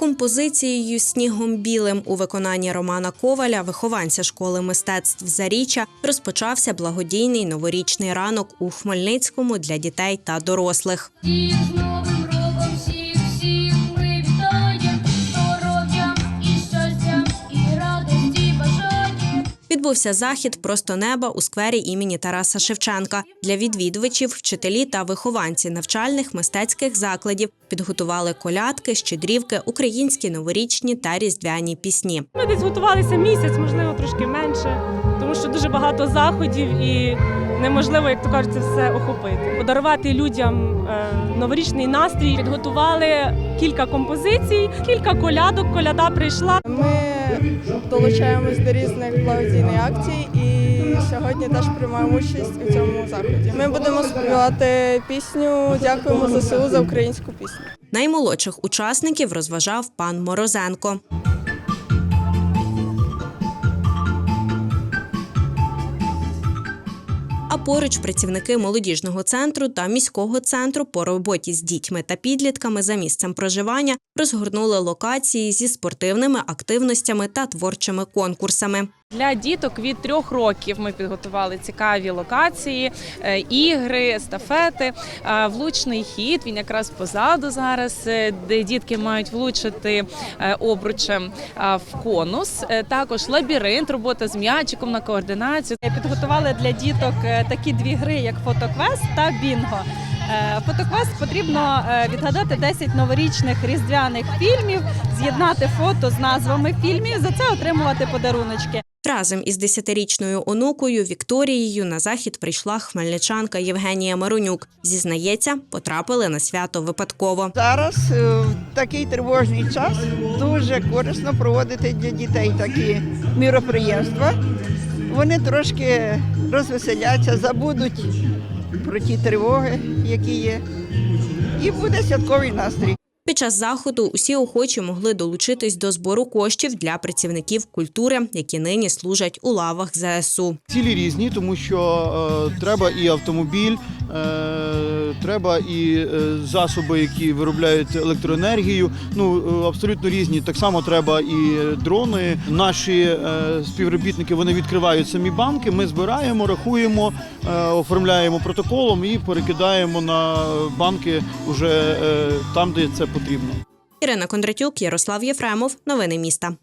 Композицією Снігом білим у виконанні Романа Коваля, вихованця школи мистецтв Заріччя, розпочався благодійний новорічний ранок у Хмельницькому для дітей та дорослих. Відбувся захід просто неба у сквері імені Тараса Шевченка. Для відвідувачів, вчителі та вихованці навчальних мистецьких закладів підготували колядки, щедрівки, українські новорічні та різдвяні пісні. Ми десь готувалися місяць, можливо, трошки менше, тому що дуже багато заходів і неможливо, як то кажуть, це все охопити. Подарувати людям е, новорічний настрій. Підготували кілька композицій, кілька колядок. Коляда прийшла. Ми долучаємось до різних благодійних акцій і сьогодні теж приймаємо участь у цьому заході. Ми будемо співати пісню Дякуємо ЗСУ за українську пісню. Наймолодших учасників розважав пан Морозенко. Поруч працівники молодіжного центру та міського центру по роботі з дітьми та підлітками за місцем проживання розгорнули локації зі спортивними активностями та творчими конкурсами. Для діток від трьох років ми підготували цікаві локації, е, ігри, естафети, е, влучний хід. Він якраз позаду зараз, е, де дітки мають влучити обручем в конус. Також лабіринт, робота з м'ячиком на координацію. Підготували для діток такі дві гри, як фотоквест та бінго. Фотоквест потрібно відгадати 10 новорічних різдвяних фільмів, з'єднати фото з назвами фільмів, за це отримувати подаруночки. Разом із десятирічною онукою Вікторією на захід прийшла хмельничанка Євгенія Маронюк. Зізнається, потрапили на свято випадково. Зараз е, в такий тривожний час дуже корисно проводити для дітей такі міроприємства. Вони трошки розвеселяться, забудуть про ті тривоги, які є, і буде святковий настрій. Під час заходу усі охочі могли долучитись до збору коштів для працівників культури, які нині служать у лавах ЗСУ. Цілі різні, тому що е, треба і автомобіль, е, треба і е, засоби, які виробляють електроенергію. Ну е, абсолютно різні. Так само треба і дрони. Наші е, співробітники вони відкривають самі банки. Ми збираємо, рахуємо, оформляємо протоколом і перекидаємо на банки уже е, там, де це потрібно. Ірина Кондратюк, Ярослав Єфремов. Новини міста.